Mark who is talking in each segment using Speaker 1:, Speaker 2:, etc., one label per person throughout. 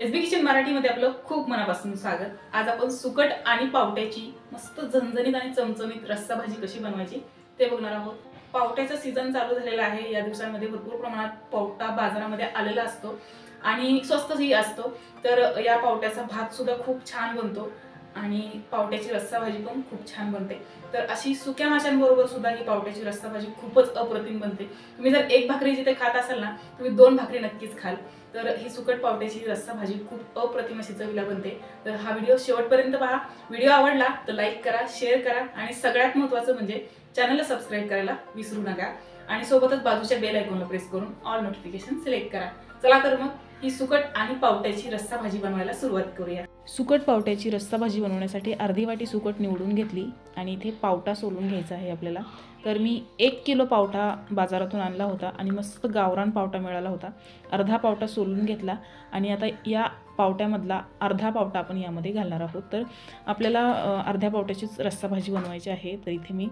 Speaker 1: S बी kitchen मराठीमध्ये आपलं खूप मनापासून स्वागत. आज आपण सुकट आणि पावट्याची मस्त झणझणीत आणि चमचमीत रस्सा भाजी कशी बनवायची ते बघणार आहोत. पावट्याचा सीझन चालू झालेला आहे. या दिवसांमध्ये भरपूर प्रमाणात पावटा बाजारामध्ये आलेला असतो आणि स्वस्तही असतो. तर या पावट्याचा भात सुद्धा खूप छान बनतो. आणि पावट्याची रस्सा भाजी पण खूप छान बनते. तर अशी सुक्या माशांबरोबर सुद्धा ही पावट्याची रस्सा भाजी खूपच अप्रतिम बनते. तुम्ही जर एक भाकरी जिथे खात असाल ना तुम्ही दोन भाकरी नक्कीच खाल. तर ही सुकट पावट्याची रस्सा भाजी खूप अप्रतिम अशी चवीला बनते. तर हा व्हिडिओ शेवटपर्यंत पहा. व्हिडिओ आवडला तर लाईक करा शेअर करा आणि सगळ्यात महत्त्वाचं म्हणजे चॅनलला सबस्क्राईब करायला विसरू नका. आणि सोबतच बाजूच्या बेल आयकॉनला प्रेस करून ऑल नोटिफिकेशन सिलेक्ट करा. चला तर मग ही सुकट आणि पावट्याची रस्सा भाजी बनवायला सुरुवात करूया. सुकट पावट्याची रस्सा भाजी बनवण्यासाठी अर्धी वाटी सुकट निवडून घेतली आणि इथे पावटा सोलून घ्यायचा आहे आपल्याला. तर मी एक किलो पावटा बाजारातून आणला होता आणि मस्त गावरान पावटा मिळाला होता. अर्धा पावटा सोलून घेतला आणि आता या पावट्यामधला अर्धा पावटा आपण यामध्ये घालणार आहोत. तर आपल्याला अर्ध्या पावट्याचीच रस्सा भाजी बनवायची आहे. तर इथे मी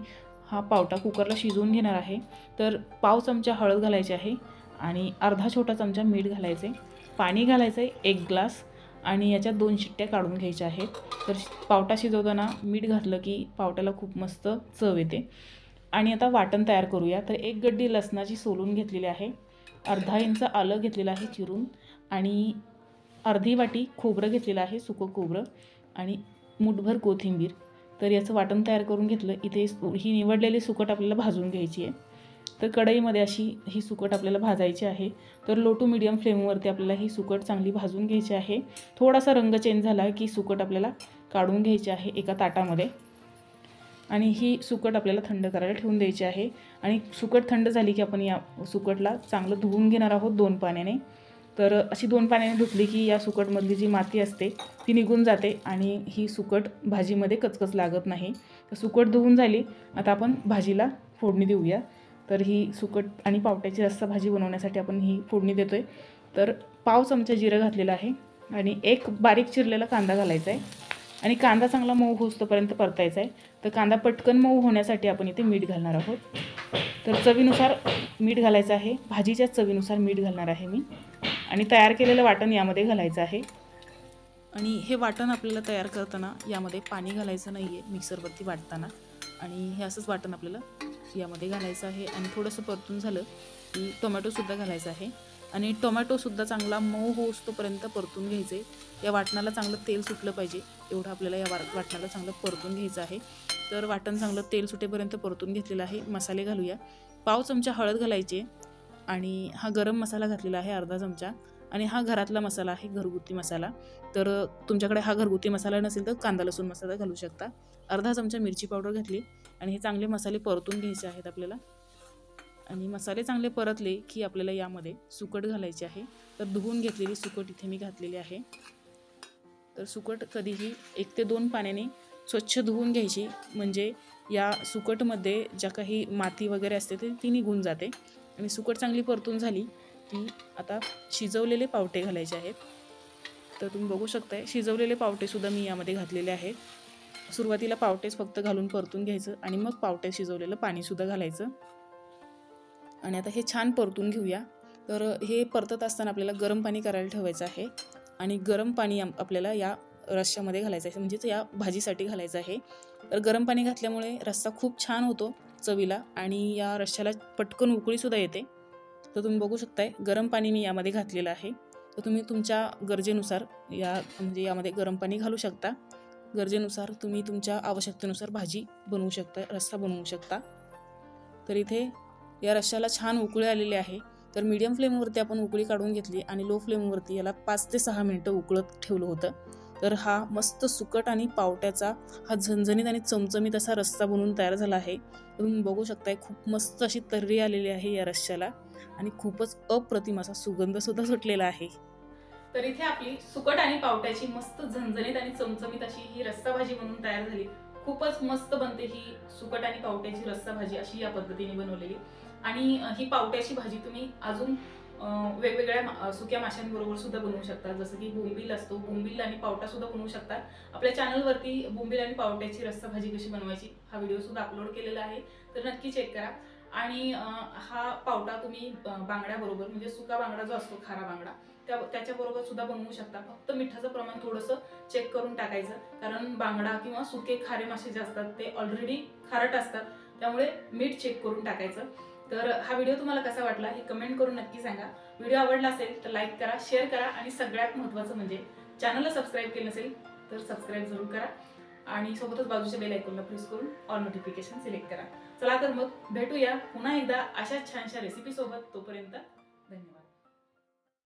Speaker 1: हा पावटा कुकरला शिजवून घेणार आहे. तर पाव चमचा हळद घालायची आहे आणि अर्धा छोटा चमचा मीठ घालायचे पाणी घालायचं आहे एक ग्लास. आणि याच्यात दोन शिट्ट्या काढून घ्यायच्या आहेत. तर पावटा शिजवताना मीठ घातलं की पावट्याला खूप मस्त चव येते. आणि आता वाटण तयार करूया. तर एक गड्डी लसणाची सोलून घेतलेली आहे. अर्धा इंच आलं घेतलेलं आहे चिरून. आणि अर्धी वाटी खोबरं घेतलेलं आहे सुकं खोबरं. आणि मुठभर कोथिंबीर. तर याचं वाटण तयार करून घेतलं. इथे ही निवडलेली सुकट आपल्याला भाजून घ्यायची आहे. तर कढईमध्ये अशी ही सुकट आपल्याला भाजायची आहे. तर लो टू मिडियम फ्लेमवरती आपल्याला ही सुकट चांगली भाजून घ्यायची आहे. थोडासा रंग चेंज झाला की सुकट आपल्याला काढून घ्यायची आहे एका ताटामध्ये. आणि ही सुकट आपल्याला थंड करायला ठेवून द्यायची आहे. आणि सुकट थंड झाली की आपण या सुकटला चांगलं धुवून घेणार आहोत दोन पाण्याने. तर अशी दोन पाण्याने धुतली की या सुकटमधली जी माती असते ती निघून जाते आणि ही सुकट भाजीमध्ये कचकच लागत नाही. तर सुकट धुवून झाली आता आपण भाजीला फोडणी देऊया. तर ही सुकट आणि पावट्याची रस्सा भाजी बनवण्यासाठी आपण ही फोडणी देतो आहे तर पाव चमचा जिरं घातलेलं आहे आणि एक बारीक चिरलेला कांदा घालायचा आहे. आणि कांदा चांगला मऊ होस्तोपर्यंत परतायचा आहे. तर कांदा पटकन मऊ होण्यासाठी आपण इथे मीठ घालणार आहोत. तर चवीनुसार मीठ घालायचं आहे. भाजीच्या चवीनुसार मीठ घालणार आहे मी. आणि तयार केलेलं वाटण यामध्ये घालायचं आहे. आणि हे वाटण आपल्याला तयार करताना यामध्ये पाणी घालायचं नाही आहे मिक्सरवरती वाटताना. आणि हे असंच वाटण आपल्याला यामध्ये घालायचं आहे. आणि थोडंसं परतून झालं की टोमॅटोसुद्धा घालायचं आहे. आणि टोमॅटोसुद्धा चांगला मऊ होऊस्तोपर्यंत परतून घ्यायचं. आहे या वाटणाला चांगलं तेल सुटलं पाहिजे. एवढं आपल्याला या वा वाटणाला चांगलं परतून घ्यायचं आहे. तर वाटण चांगलं तेल सुटेपर्यंत परतून घेतलेलं आहे. मसाले घालूया. पाव चमचा हळद घालायची. आणि हा गरम मसाला घातलेला आहे अर्धा चमचा. आणि हा घरातला मसाला आहे घरगुती मसाला. तर तुमच्याकडे हा घरगुती मसाला नसेल तर कांदा लसूण मसाला घालू शकता. अर्धा चमचा मिरची पावडर घातली आणि हे चांगले मसाले परतून घ्यायचे आहेत आपल्याला. आणि मसाले चांगले परतले की आपल्याला यामध्ये सुकट घालायचे आहे. तर धुवून घेतलेली सुकट इथे मी घातलेली आहे. तर सुकट कधीही एक ते दोन पाण्याने स्वच्छ धुवून घ्यायची. म्हणजे या सुकटमध्ये ज्या काही माती वगैरे असते ते ती निघून जाते. आणि सुकट चांगली परतून झाली की आता शिजवलेले पावटे घालायचे आहेत. तर तुम्ही बघू शकताय शिजवलेले पावटेसुद्धा मी यामध्ये घातलेले आहेत. सुरुवातीला पावटेच फक्त घालून परतून घ्यायचं आणि मग पावटे शिजवलेलं पाणीसुद्धा घालायचं. आणि आता हे छान परतून घेऊया. तर हे परतत असताना आपल्याला गरम पाणी करायला ठेवायचं आहे. आणि गरम पाणी आपल्याला या रश्श्यामध्ये घालायचं आहे. म्हणजेच या भाजीसाठी घालायचं आहे. तर गरम पाणी घातल्यामुळे रस्सा खूप छान होतो चवीला आणि या रश्श्याला पटकन उकळीसुद्धा येते. तर तुम्ही बघू शकताय गरम पाणी मी यामध्ये घातलेलं आहे. तर तुम्ही तुमच्या गरजेनुसार या म्हणजे यामध्ये गरम पाणी घालू शकता. गरजेनुसार तुम्ही तुमच्या आवश्यकतेनुसार भाजी बनवू शकता रस्सा बनवू शकता. तर इथे या रश्श्याला छान उकळी आलेली आहे. तर मीडियम फ्लेमवरती आपण उकळी काढून घेतली आणि लो फ्लेमवरती याला पाच ते सहा मिनटं उकळत ठेवलं होतं. तर हा मस्त सुकट आणि पावट्याचा हा झणझणीत आणि चमचमीत असा रस्सा बनवून तयार झाला आहे. तर तुम्ही बघू शकताय खूप मस्त अशी तर्री आलेली आहे या रश्श्याला आणि खूपच अप्रतिम असा सुगंधसुद्धा सुटलेला आहे. तर इथे आपली सुकट आणि पावट्याची मस्त झणझणीत आणि चमचमीत अशी ही रस्सा भाजी म्हणून तयार झाली. खूपच मस्त बनते ही सुकट आणि पावट्याची रस्सा भाजी अशी या पद्धतीने बनवलेली. आणि ही पावट्याची भाजी तुम्ही अजून वेगवेगळ्या सुक्या माशांबरोबर सुद्धा बनवू शकता. जसं की बोंबील असतो बोंबील आणि पावटा सुद्धा बनवू शकता. आपल्या चॅनलवरती बोंबील आणि पावट्याची रस्सा भाजी कशी बनवायची हा व्हिडिओ सुद्धा अपलोड केलेला आहे. तर नक्की चेक करा. आणि हा पावटा तुम्ही बांगड्याबरोबर म्हणजे सुका बांगडा जो असतो खारा बांगडा त्या त्याच्याबरोबर सुद्धा बनवू शकता. फक्त मिठाचं प्रमाण थोडंसं चेक करून टाकायचं. कारण बांगडा किंवा सुके खारे मासे जे असतात ते ऑलरेडी खारट असतात. त्यामुळे मीठ चेक करून टाकायचं. तर हा व्हिडिओ तुम्हाला कसा वाटला हे कमेंट करून नक्की सांगा. व्हिडिओ आवडला असेल तर लाईक करा शेअर करा. आणि सगळ्यात महत्त्वाचं म्हणजे चॅनलला सबस्क्राईब केलं नसेल तर सबस्क्राईब जरूर करा. आणि सोबतच बाजूच्या बेल ऐकूनला प्रेस करून ऑल नोटिफिकेशन सिलेक्ट करा. चला तर मग भेटूया पुन्हा एकदा अशाच छानशा रेसिपी सोबत. तोपर्यंत धन्यवाद.